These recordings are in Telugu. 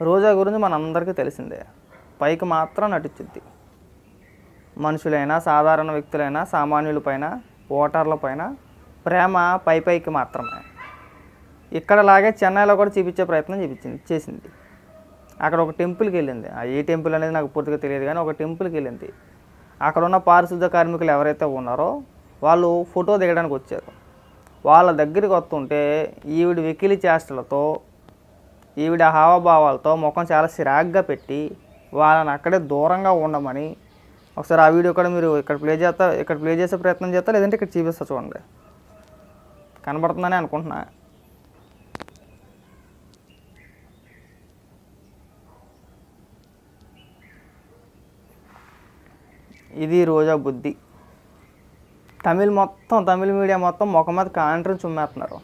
రోజా గురించి మనందరికీ తెలిసిందే. పైకి మాత్రం నటించుద్ది. మనుషులైనా సాధారణ వ్యక్తులైనా సామాన్యులపైన ఓటర్లపైన ప్రేమ పై పైకి మాత్రమే. ఇక్కడలాగే చెన్నైలో కూడా చూపించే ప్రయత్నం చూపించింది చేసింది. అక్కడ ఒక టెంపుల్కి వెళ్ళింది. ఆ ఏ టెంపుల్ అనేది నాకు పూర్తిగా తెలియదు కానీ ఒక టెంపుల్కి వెళ్ళింది. అక్కడ ఉన్న పారిశుద్ధ కార్మికులు ఎవరైతే ఉన్నారో వాళ్ళు ఫోటో దిగడానికి వచ్చారు. వాళ్ళ దగ్గరికి వస్తుంటే ఈవిడ వెకిలి చేష్టలతో ఈవిడ హావభావాలతో ముఖం చాలా సిరాగ్గా పెట్టి వాళ్ళని అక్కడే దూరంగా ఉండమని ఒకసారి ఆ వీడియో కూడా మీరు ఇక్కడ ప్లే చేస్తా ఇక్కడ ప్లే చేసే ప్రయత్నం చేస్తా లేదంటే ఇక్కడ చూపిస్తా చూడండి. కనబడుతుందని అనుకుంటున్నా. ఇది రోజా బుద్ధి. తమిళ్ మొత్తం తమిళ మీడియా మొత్తం ముఖం మీద కాంట్రీ చుమ్మేస్తున్నారు.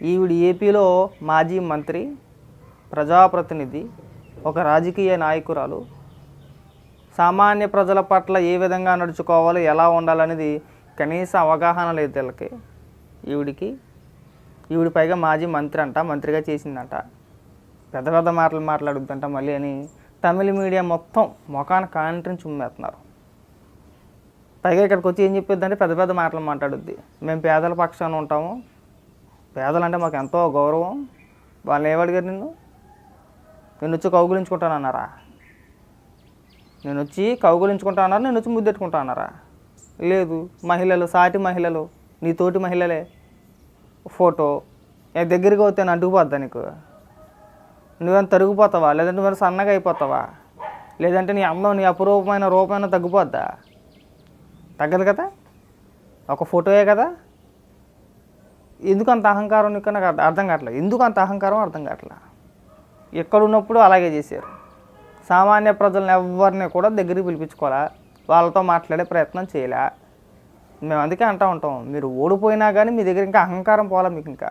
ఈవిడ ఏపీలో మాజీ మంత్రి ప్రజాప్రతినిధి ఒక రాజకీయ నాయకురాలు. సామాన్య ప్రజల పట్ల ఏ విధంగా నడుచుకోవాలో ఎలా ఉండాలనేది కనీస అవగాహన లేదు వీళ్ళకి. ఈవిడికి ఈవిడ పైగా మాజీ మంత్రి అంట మంత్రిగా చేసిందంట. పెద్ద పెద్ద మాటలు మాట్లాడుద్దంట మళ్ళీ అని తమిళ మీడియా మొత్తం ముఖాన్ని కాంట్రీని చుమ్మేస్తున్నారు. పైగా ఇక్కడికి వచ్చి ఏం చెప్పొద్దంటే పెద్ద పెద్ద మాటలు మాట్లాడుద్ది. మేము పేదల పక్షాన ఉంటాము పేదలంటే మాకు ఎంతో గౌరవం. వాళ్ళు ఏమడిగారు నిన్ను. నేను వచ్చి కౌగులించుకుంటానన్నారా నేను వచ్చి కౌగులించుకుంటానన్నారు నేను వచ్చి ముద్దెట్టుకుంటా అన్నారా? లేదు మహిళలు సాటి మహిళలు నీ తోటి మహిళలే. ఫోటో ఏ దగ్గరికి పోతే నేను అంటుకుపోద్దా నీకు? నువ్వేమైనా తరిగిపోతావా? లేదంటే మరి సన్నగా అయిపోతావా? లేదంటే నీ అందం నీ అపురూపమైన రూపమైన తగ్గిపోద్దా? తగ్గదు కదా? ఒక ఫోటోయే కదా? ఎందుకు అంత అహంకారం నీకు నాకు అర్థం- అర్థం కావట్లేదు. ఎందుకు అంత అహంకారం అర్థం కావట్లేదు. ఎక్కడున్నప్పుడు అలాగే చేశారు. సామాన్య ప్రజలను ఎవరిని కూడా దగ్గరికి పిలిపించుకోవాలా? వాళ్ళతో మాట్లాడే ప్రయత్నం చేయలే? మేము అందుకే అంటూ ఉంటాం. మీరు ఓడిపోయినా కానీ మీ దగ్గర ఇంకా అహంకారం పోలా మీకు ఇంకా?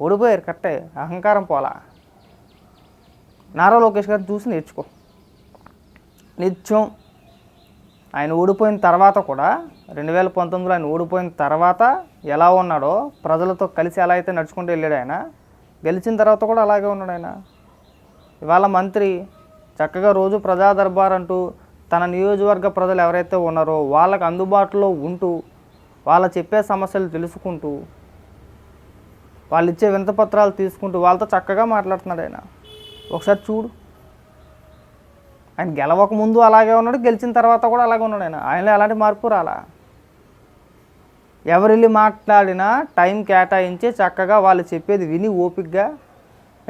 ఓడిపోయారు కరెక్టే. అహంకారం పోలా నారా లోకేష్ గారిని చూసి నేర్చుకో. నిత్యం ఆయన ఓడిపోయిన తర్వాత కూడా రెండు వేల పంతొమ్మిదిలో ఆయన ఓడిపోయిన తర్వాత ఎలా ఉన్నాడో ప్రజలతో కలిసి ఎలా అయితే నడుచుకుంటూ వెళ్ళాడు ఆయన గెలిచిన తర్వాత కూడా అలాగే ఉన్నాడు ఆయన. ఇవాళ మంత్రి చక్కగా రోజు ప్రజా దర్బార్ అంటూ తన నియోజకవర్గ ప్రజలు ఎవరైతే ఉన్నారో వాళ్ళకి అందుబాటులో ఉంటూ వాళ్ళ చెప్పే సమస్యలు తెలుసుకుంటూ వాళ్ళు ఇచ్చే వింతపత్రాలు తీసుకుంటూ వాళ్ళతో చక్కగా మాట్లాడుతున్నాడు ఆయన. ఒకసారి చూడు. ఆయన గెలవక ముందు అలాగే ఉన్నాడు గెలిచిన తర్వాత కూడా అలాగే ఉన్నాడు ఆయన. ఆయనలో ఎలాంటి మార్పు రాలా? ఎవరిల్లి మాట్లాడినా టైం కేటాయించి చక్కగా వాళ్ళు చెప్పేది విని ఓపిక్గా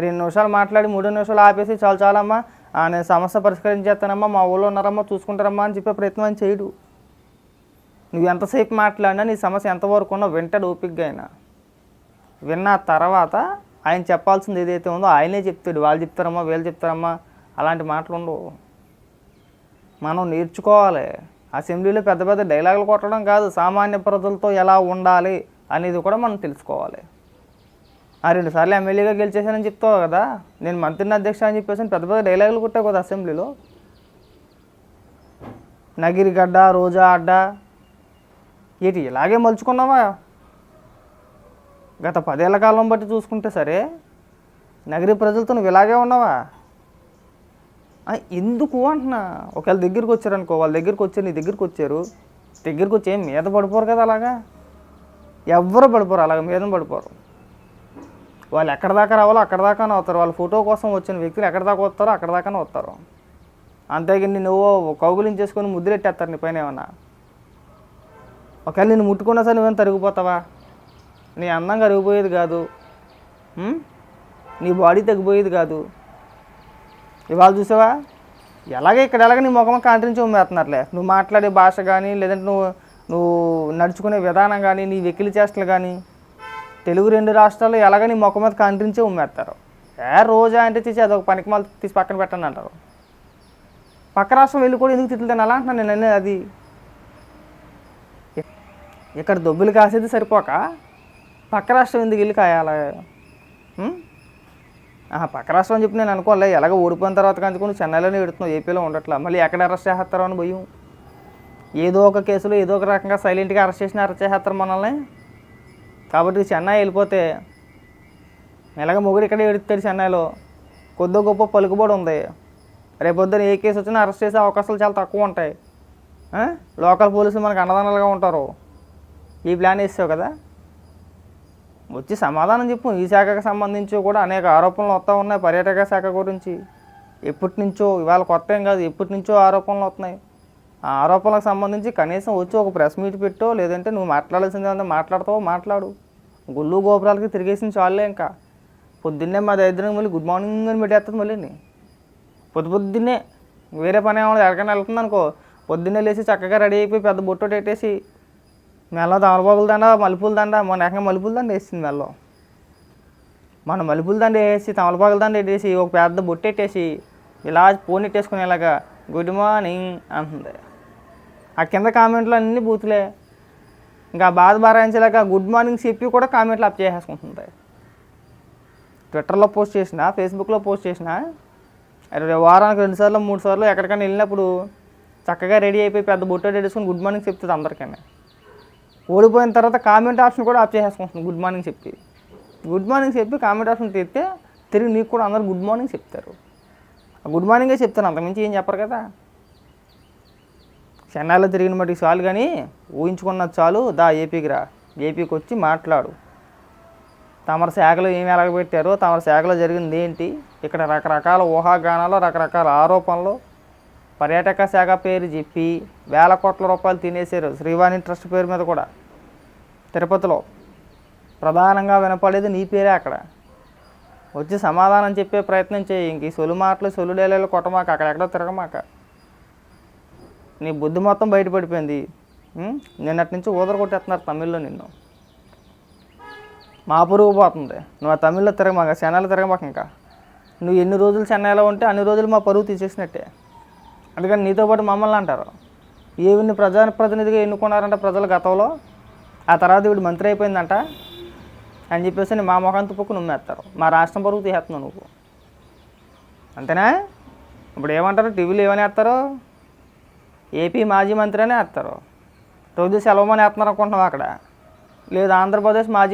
రెండు నిమిషాలు మాట్లాడి మూడు నిమిషాలు ఆపేసి చాలు చాలమ్మా నేను సమస్య పరిష్కరించేస్తానమ్మా మా ఊళ్ళో ఉన్నారమ్మా చూసుకుంటారమ్మా అని చెప్పే ప్రయత్నం అని చేయడు. నువ్వు ఎంతసేపు మాట్లాడినా నీ సమస్య ఎంతవరకు ఉన్నా వింటాడు ఓపిక్గా అయినా. విన్న తర్వాత ఆయన చెప్పాల్సింది ఏదైతే ఉందో ఆయనే చెప్తాడు. వాళ్ళు చెప్తారమ్మా వీళ్ళు చెప్తారమ్మా అలాంటి మాటలు ఉండవు. మనం నేర్చుకోవాలి. అసెంబ్లీలో పెద్ద పెద్ద డైలాగులు కొట్టడం కాదు సామాన్య ప్రజలతో ఎలా ఉండాలి అనేది కూడా మనం తెలుసుకోవాలి. ఆ రెండుసార్లు ఎమ్మెల్యేగా గెలిచేసానని చెప్తావు కదా నేను మంత్రిని అధ్యక్ష అని చెప్పేసి పెద్ద పెద్ద డైలాగులు కొట్టావు కదా అసెంబ్లీలో. నగిరిగడ్డ రోజా అడ్డ ఏంటి ఇలాగే మలుచుకున్నావా? గత పదేళ్ళ కాలం బట్టి చూసుకుంటే సరే నగరి ప్రజలతో నువ్వు ఇలాగే ఉన్నావా? ఎందుకు అంటున్నా? ఒకవేళ దగ్గరికి వచ్చారనుకో వాళ్ళ దగ్గరికి వచ్చారు నీ దగ్గరికి వచ్చారు దగ్గరికి వచ్చి ఏం మీద పడిపోరు కదా అలాగా? ఎవ్వరు పడిపోరు అలాగ మీద పడిపోరు. వాళ్ళు ఎక్కడ దాకా రావాలో అక్కడ దాకానే వస్తారు. వాళ్ళ ఫోటో కోసం వచ్చిన వ్యక్తులు ఎక్కడ దాకా వస్తారో అక్కడ దాకానే వస్తారు. అంతేగాని నువ్వు కౌగులించేసుకొని ముద్దులెట్టేస్తారు నీ పైన ఏమన్నా? ఒకవేళ నేను ముట్టుకున్నా సరే నువ్వేం తరిగిపోతావా? నీ అందం కరిగిపోయేది కాదు. నీ బాడీ తగ్గిపోయేది కాదు. ఇవాళ చూసావా? ఎలాగే ఇక్కడ ఎలాగ నీ ముఖం కాంట్రించి ఉమ్మేస్తున్నారులే నువ్వు మాట్లాడే భాష కానీ లేదంటే నువ్వు నువ్వు నడుచుకునే విధానం కానీ నీ వెకిలి చేష్టలు కానీ తెలుగు రెండు రాష్ట్రాల్లో ఎలాగ నీ ముఖం మీద కాంట్రించే ఉమ్మేస్తారు ఏ రోజా అంటే తీసి అదొక పనికి మాలు తీసి పక్కన పెట్టండి అంటారు. పక్క రాష్ట్రం వెళ్ళి కూడా ఎందుకు తిట్టుతాను అలా అంటున్నాను నేను అనేది అది. ఇక్కడ దొబ్బులు కాసేది సరిపోక పక్క రాష్ట్రం ఎందుకు వెళ్ళి కాయాలి? పక్క రాష్ట్రం అని చెప్పి నేను అనుకోలే ఎలాగ ఓడిపోయిన తర్వాత కంచుకుని చెన్నైలోనే పెడుతున్నావు ఏపీలో ఉండట్లా. మళ్ళీ ఎక్కడ అరెస్ట్ చేస్తారో అని భయం. ఏదో ఒక కేసులో ఏదో ఒక రకంగా సైలెంట్గా అరెస్ట్ చేసిన అరెస్ట్ చేస్తారు మనల్ని. కాబట్టి చెన్నై వెళ్ళిపోతే ఎలాగ మొగుడు ఇక్కడే ఎడుతాడు చెన్నైలో. కొద్ది గొప్ప పలుకుబడి ఉంది. రేపొద్దున ఏ కేసు వచ్చినా అరెస్ట్ చేసే అవకాశాలు చాలా తక్కువ ఉంటాయి. లోకల్ పోలీసులు మనకు అండదండలుగా ఉంటారు. ఈ ప్లాన్ వేసావు కదా? వచ్చి సమాధానం చెప్పు. ఈ శాఖకు సంబంధించి కూడా అనేక ఆరోపణలు వస్తూ ఉన్నాయి పర్యాటక శాఖ గురించి. ఎప్పటి నుంచో ఇవాళ కొత్త ఏం కాదు ఎప్పటి నుంచో ఆరోపణలు వస్తున్నాయి. ఆ ఆరోపణలకు సంబంధించి కనీసం వచ్చి ఒక ప్రెస్ మీట్ పెట్టో లేదంటే నువ్వు మాట్లాడాల్సింది ఏదంటే మాట్లాడతావో మాట్లాడు. గుళ్ళు గోపురాలకి తిరిగేసిన చాలే ఇంకా. పొద్దున్నే మా దగ్గర మళ్ళీ గుడ్ మార్నింగ్ అని పెట్టేస్తుంది మళ్ళీ పొద్దు పొద్దున్నే వేరే పని ఏమో ఎక్కడికైనా వెళ్తుంది అనుకో. పొద్దున్నే లేచి చక్కగా రెడీ అయిపోయి పెద్ద బొట్టు పెట్టేసి మెల్ల తమలపాకుల దండ మలుపుల దండ మొన్న ఏకంగా మలుపుల దండ వేసింది మెల్లో. మన మలుపుల దండ వేసి తమలపాకుల దండ పెట్టేసి ఒక పెద్ద బొట్టెట్టేసి ఇలా ఫోన్ ఎట్టేసుకునేలాగా గుడ్ మార్నింగ్ అంటుంది. ఆ కింద కామెంట్లు అన్నీ బూతులే. ఇంకా బాధ బారాయించలేక గుడ్ మార్నింగ్ చెప్పి కూడా కామెంట్లు అప్ చేసేసుకుంటుంది. ట్విట్టర్లో పోస్ట్ చేసిన ఫేస్బుక్లో పోస్ట్ చేసిన వారానికి రెండుసార్లు మూడు సార్లు ఎక్కడికైనా వెళ్ళినప్పుడు చక్కగా రెడీ అయిపోయి పెద్ద బొట్టు పెట్టేసుకుని గుడ్ మార్నింగ్ చెప్తుంది అందరికీ ఓడిపోయిన తర్వాత కామెంట్ ఆప్షన్ కూడా ఆఫ్ చేసేసుకుంటున్నాను. గుడ్ మార్నింగ్ చెప్పి గుడ్ మార్నింగ్ చెప్పి కామెంట్ ఆప్షన్ తీస్తే తిరిగి నీకు కూడా అందరు గుడ్ మార్నింగ్ చెప్తారు. ఆ గుడ్ మార్నింగే చెప్తాను. అంతకుమించి ఏం చెప్పరు కదా. చెన్నైలో తిరిగిన మటుకు చాలు కానీ ఊహించుకున్నది చాలు. దా ఏపీకి రా. ఏపీకి వచ్చి మాట్లాడు. తమర శాఖలో ఏమి ఎలాగ పెట్టారో తమర శాఖలో జరిగింది ఏంటి? ఇక్కడ రకరకాల ఊహాగానాలు రకరకాల ఆరోపణలు పర్యాటక శాఖ పేరు చెప్పి వేల కోట్ల రూపాయలు తినేసారు శ్రీవాణి ట్రస్ట్ పేరు మీద కూడా. తిరుపతిలో ప్రధానంగా వినపడేది నీ పేరే అక్కడ. వచ్చి సమాధానం చెప్పే ప్రయత్నం చేయి. ఇంక ఈ సొలు మాటలు సొలుడేలేలు కొట్టమాక అక్కడెక్కడ తిరగమాక. నీ బుద్ధి మొత్తం బయటపడిపోయింది. నిన్నటి నుంచి ఊదర కొట్టేస్తున్నారు తమిళ్ళో నిన్ను. మా పురుగు పోతుంది. నువ్వు ఆ తమిళ్ళో తిరగమాక చెన్నైలో తిరగమాక ఇంకా. నువ్వు ఎన్ని రోజులు చెన్నైలో ఉంటే అన్ని రోజులు మా పరువు తీసేసినట్టే. అందుకని నీతో పాటు మమ్మల్ని అంటారు. ఈవిని ప్రజాప్రతినిధిగా ఎన్నుకున్నారంట ప్రజలు గతంలో? ఆ తర్వాత వీడు మంత్రి అయిపోయిందంట. అని చెప్పేసి మా ముఖం తుప్పుకు నుమ్మేస్తారు మా రాష్ట్రం పరుగు తీసేస్తున్నావు నువ్వు. అంతేనా? ఇప్పుడు ఏమంటారు? టీవీలో ఏమని వేస్తారు? ఏపీ మాజీ మంత్రి అనే వేస్తారు. రోజు సెలవుమని వేస్తున్నారు అనుకుంటున్నావు అక్కడ? లేదు ఆంధ్రప్రదేశ్ మాజీ